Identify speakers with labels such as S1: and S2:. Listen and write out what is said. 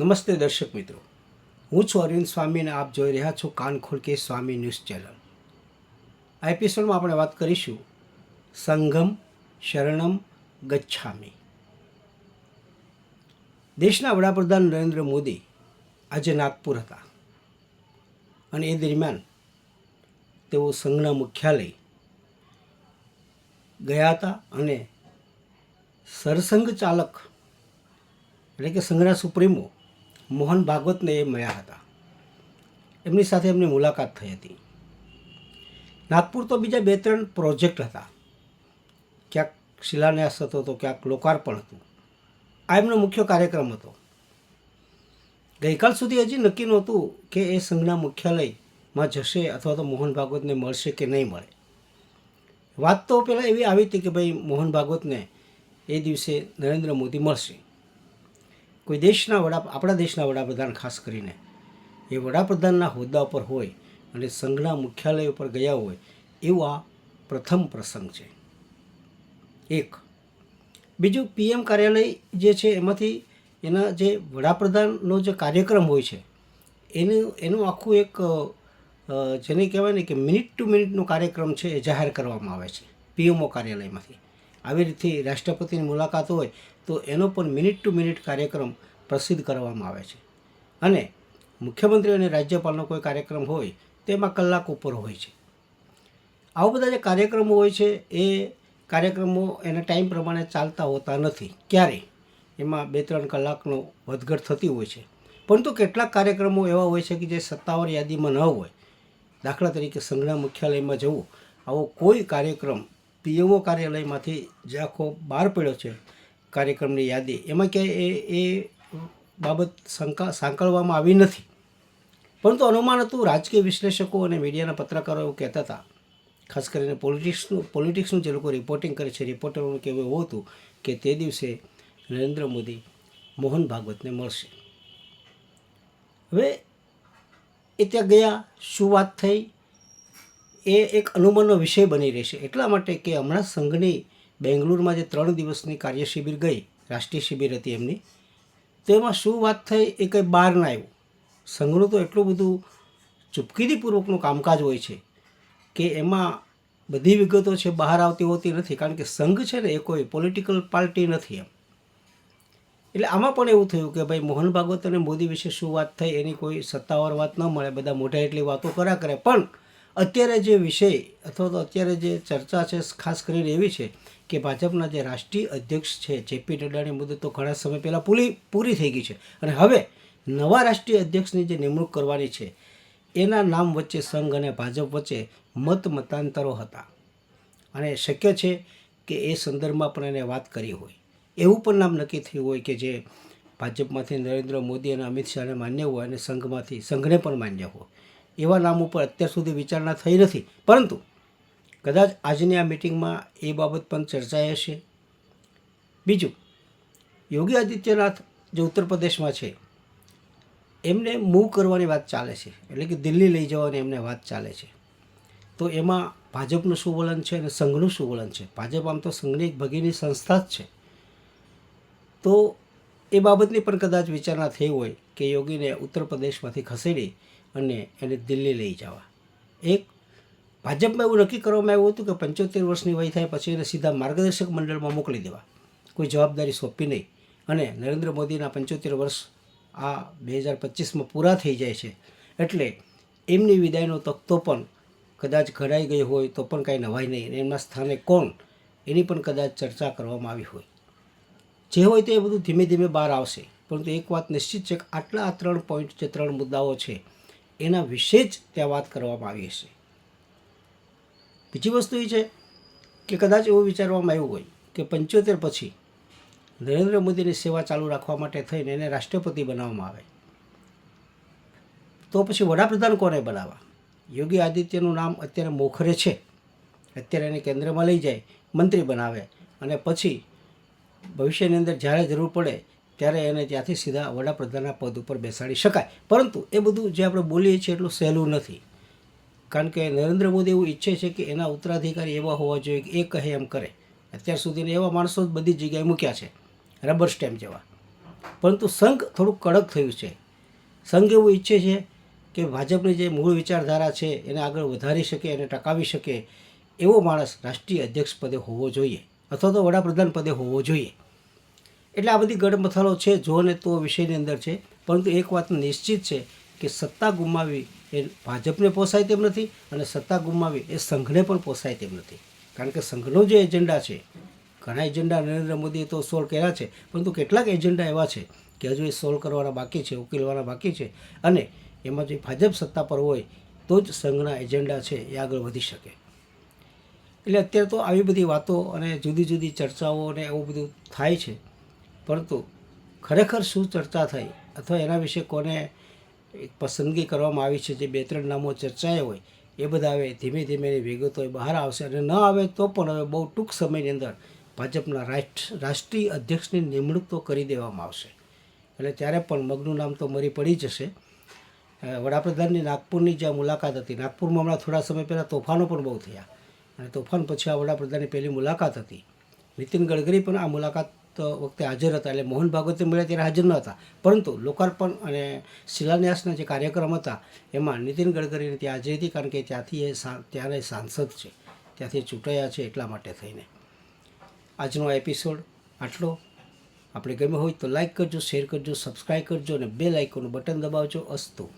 S1: નમસ્તે દર્શક મિત્રો. હું છું અરવિંદ સ્વામી અને આપ જોઈ રહ્યા છો કાન ખોલકે સ્વામી ન્યૂઝ ચેનલ. આ એપિસોડમાં આપણે વાત કરીશું સંઘમ શરણમ ગચ્છામી. દેશના વડાપ્રધાન નરેન્દ્ર મોદી આજે નાગપુર હતા. અને એ દરમિયાન તેઓ સંઘના મુખ્યાલય ગયા હતા અને સરસંઘ ચાલક એટલે કે સંઘના સુપ્રીમો મોહન ભાગવતને એ મળ્યા હતા. એમની સાથે એમની મુલાકાત થઈ હતી. નાગપુર તો બીજા બે ત્રણ પ્રોજેક્ટ હતા. ક્યાંક શિલાન્યાસ હતો તો ક્યાંક લોકાર્પણ હતું. આ એમનો મુખ્ય કાર્યક્રમ હતો. ગઈકાલ સુધી હજી નક્કી નહોતું કે એ સંઘના મુખ્યાલયમાં જશે અથવા તો મોહન ભાગવતને મળશે કે નહીં મળે. વાત તો પહેલાં એવી આવી હતી કે ભાઈ મોહન ભાગવતને એ દિવસે નરેન્દ્ર મોદી મળશે. કોઈ દેશના વડા, આપણા દેશના વડાપ્રધાન ખાસ કરીને, એ વડાપ્રધાનના હોદ્દા ઉપર હોય અને સંઘના મુખ્યાલય ઉપર ગયા હોય, એવું આ પ્રથમ પ્રસંગ છે. એક. બીજું પીએમ કાર્યાલય જે છે, એમાંથી એના જે વડાપ્રધાનનો જે કાર્યક્રમ હોય છે, એનું એનું આખું એક જેને કહેવાય ને કે મિનિટ ટુ મિનિટનો કાર્યક્રમ છે, એ જાહેર કરવામાં આવે છે, પીએમઓ કાર્યાલયમાંથી. આવી રીતે રાષ્ટ્રપતિની મુલાકાત હોય તો એનો પણ મિનિટ ટુ મિનિટ કાર્યક્રમ પ્રસિદ્ધ કરવામાં આવે છે. અને મુખ્યમંત્રી અને રાજ્યપાલનો કોઈ કાર્યક્રમ હોય તેમાં કલાક ઉપર હોય છે. આવા બધા જે કાર્યક્રમો હોય છે, એ કાર્યક્રમો એના ટાઈમ પ્રમાણે ચાલતા હોતા નથી. ક્યારેય. એમાં બે ત્રણ કલાકનો વધઘટ થતી હોય છે. પરંતુ કેટલાક કાર્યક્રમો એવા હોય છે કે જે સત્તાવાર યાદીમાં ન હોય. દાખલા તરીકે સંઘના મુખ્યાલયમાં જવું, આવો કોઈ કાર્યક્રમ પીએમઓ કાર્યાલયમાંથી જે આખો બહાર પડ્યો છે કાર્યક્રમની યાદી, એમાં ક્યાંય એ એ બાબત શંકા, સાંકળવામાં આવી નથી. પરંતુ અનુમાન હતું, રાજકીય વિશ્લેષકો અને મીડિયાના પત્રકારો એવું કહેતા હતા. ખાસ કરીને પોલિટિક્સનું પોલિટિક્સનું જે લોકો રિપોર્ટિંગ કરે છે રિપોર્ટરોનું કહેવું એવું હતું કે તે દિવસે નરેન્દ્ર મોદી મોહન ભાગવતને મળશે. હવે એ ત્યાં ગયા, શું વાત થઈ? એ એક અનુમાનનો વિષય બની રહેશે. એટલા માટે કે હમણાં સંઘની બેંગ્લુરુમાં જે ત્રણ દિવસની કાર્ય શિબિર ગઈ, રાષ્ટ્રીય શિબિર હતી એમની, તો એમાં શું વાત થઈ એ કંઈ બહાર ના આવ્યું. સંઘનું તો એટલું બધું ચૂપકીદીપૂર્વકનું કામકાજ હોય છે કે એમાં બધી વિગતો છે બહાર આવતી હોતી નથી, કારણ કે સંઘ છે ને એ કોઈ પોલિટિકલ પાર્ટી નથી એમ. એટલે આમાં પણ એવું થયું કે ભાઈ મોહન ભાગવત અને મોદી વિશે શું વાત થઈ, એની કોઈ સત્તાવાર વાત ન મળે, બધા મોઢા એટલી વાતો કર્યા કરે, પણ અત્યારે જે વિષય અથવા તો અત્યારે જે ચર્ચા છે, ખાસ કરીને એવી છે કે ભાજપના જે રાષ્ટ્રીય અધ્યક્ષ છે, જેપી નડ્ડાની મુદત તો ઘણા સમય પહેલાં પૂરી પૂરી થઈ ગઈ છે. અને હવે નવા રાષ્ટ્રીય અધ્યક્ષની જે નિમણૂક કરવાની છે, એના નામ વચ્ચે સંઘ અને ભાજપ વચ્ચે મત મતાંતરો હતા. અને શક્ય છે કે એ સંદર્ભમાં પણ એને વાત કરી હોય. એવું પણ નામ નક્કી થયું હોય કે જે ભાજપમાંથી નરેન્દ્ર મોદી અને અમિત શાહને માન્ય હોય અને સંઘમાંથી, સંઘને પણ માન્ય હોય. એવા નામ ઉપર અત્યાર સુધી વિચારણા થઈ નથી. પરંતુ કદાચ આજની આ મિટિંગમાં એ બાબત પણ ચર્ચાઈ હશે. બીજું, યોગી આદિત્યનાથ જે ઉત્તર પ્રદેશમાં છે, એમને મૂવ કરવાની વાત ચાલે છે. એટલે કે દિલ્હી લઈ જવાની એમને વાત ચાલે છે. તો એમાં ભાજપનું શું વલણ છે અને સંઘનું શું વલણ છે. ભાજપ આમ તો સંઘની એક ભગીની સંસ્થા જ છે. તો એ બાબતની પણ કદાચ વિચારણા થઈ હોય કે યોગીને ઉત્તર પ્રદેશમાંથી ખસેડી અને એને દિલ્હી લઈ જવા. એક, ભાજપમાં એવું નક્કી કરવામાં આવ્યું હતું કે પંચોતેર વર્ષની વય થાય પછી એને સીધા માર્ગદર્શક મંડળમાં મોકલી દેવા. કોઈ જવાબદારી સોંપી નહીં. અને નરેન્દ્ર મોદીના પંચોતેર વર્ષ આ બે હજાર પચીસમાં પૂરા થઈ જાય છે. એટલે એમની વિદાયનો તખતો પણ કદાચ ઘડાઈ ગઈ હોય તો પણ કાંઈ નવાય નહીં. એમના સ્થાને કોણ? એની પણ કદાચ ચર્ચા કરવામાં આવી હોય. જે હોય તે બધું ધીમે ધીમે બહાર આવશે. પરંતુ એક વાત નિશ્ચિત છે કે આટલા આ ત્રણ પોઈન્ટ જે ત્રણ મુદ્દાઓ છે એના વિશે જ ત્યાં વાત કરવામાં આવી હશે. બીજી વસ્તુ એ છે કે કદાચ એવું વિચારવામાં આવ્યું હોય કે પંચોતેર પછી નરેન્દ્ર મોદીની સેવા ચાલુ રાખવા માટે થઈને એને રાષ્ટ્રપતિ બનાવવામાં આવે. તો પછી વડાપ્રધાન કોને બનાવવા? યોગી આદિત્યનું નામ અત્યારે મોખરે છે. અત્યારે એને કેન્દ્રમાં લઈ જાય, મંત્રી બનાવે અને પછી ભવિષ્યની અંદર જ્યારે જરૂર પડે ત્યારે એને ત્યાંથી સીધા વડાપ્રધાનના પદ ઉપર બેસાડી શકાય. પરંતુ એ બધું જે આપણે બોલીએ છીએ એટલું સહેલું નથી. કારણ કે નરેન્દ્ર મોદી એવું ઈચ્છે છે કે એના ઉત્તરાધિકારી એવા હોવા જોઈએ કે એ કહે એમ કરે. અત્યાર સુધીને એવા માણસો જ બધી જગ્યાએ મૂક્યા છે, રબર સ્ટેમ્પ જેવા. પરંતુ સંઘ થોડુંક કડક થયું છે. સંઘ એવું ઈચ્છે છે કે ભાજપની જે મૂળ વિચારધારા છે એને આગળ વધારી શકે અને ટકાવી શકે એવો માણસ રાષ્ટ્રીય અધ્યક્ષ પદે હોવો જોઈએ. અથવા તો વડાપ્રધાન પદે હોવો જોઈએ. એટલે આ બધી ગડમથાળો છે, જો ને તો વિષયની અંદર છે. પરંતુ એક વાત નિશ્ચિત છે કે સત્તા ગુમાવી એ ભાજપને પોસાય તેમ નથી અને સત્તા ગુમાવી એ સંઘને પણ પોસાય તેમ નથી. કારણ કે સંઘનો જે એજન્ડા છે, ઘણા એજન્ડા નરેન્દ્ર મોદીએ તો સોલ્વ કર્યા છે, પરંતુ કેટલાક એજન્ડા એવા છે કે હજુ એ સોલ્વ કરવાના બાકી છે, ઉકેલવાના બાકી છે. અને એમાં જે ભાજપ સત્તા પર હોય તો જ સંઘના એજન્ડા છે એ આગળ વધી શકે. એટલે અત્યારે તો આવી બધી વાતો અને જુદી જુદી ચર્ચાઓ અને એવું બધું થાય છે. પરંતુ ખરેખર શું ચર્ચા થઈ અથવા એના વિશે કોને પસંદગી કરવામાં આવી છે જે બે ત્રણ નામો ચર્ચાએ હોય, એ બધા હવે ધીમે ધીમે એની વિગતો બહાર આવશે અને ન આવે તો પણ હવે બહુ ટૂંક સમયની અંદર ભાજપના રાષ્ટ્ર, રાષ્ટ્રીય અધ્યક્ષની નિમણૂક તો કરી દેવામાં આવશે. એટલે ત્યારે પણ મગનું નામ તો મરી પડી જશે. વડાપ્રધાનની નાગપુરની જે મુલાકાત હતી, નાગપુરમાં હમણાં થોડા સમય પહેલાં તોફાનો પણ બહુ થયા. અને તોફાન પછી આ વડાપ્રધાનની પહેલી મુલાકાત હતી. નીતિન ગડકરી પણ આ મુલાકાત વખતે હાજર હતા એટલે મોહન ભાગવતે મળ્યા ત્યારે હાજર ન હતા. પરંતુ લોકાર્પણ અને શિલાન્યાસના જે કાર્યક્રમ હતા, એમાં નીતિન ગડકરીને ત્યાં હાજરી હતી કારણ કે ત્યાંથી એ ત્યારે સાંસદ છે. ત્યાંથી ચૂંટાયા છે એટલા માટે થઈને. આજનો એપિસોડ આટલો. આપણે ગમ્યો હોય તો લાઈક કરજો, શેર કરજો, સબસ્ક્રાઈબ કરજો અને બે લાઇકોનું બટન દબાવજો. અસ્તુ.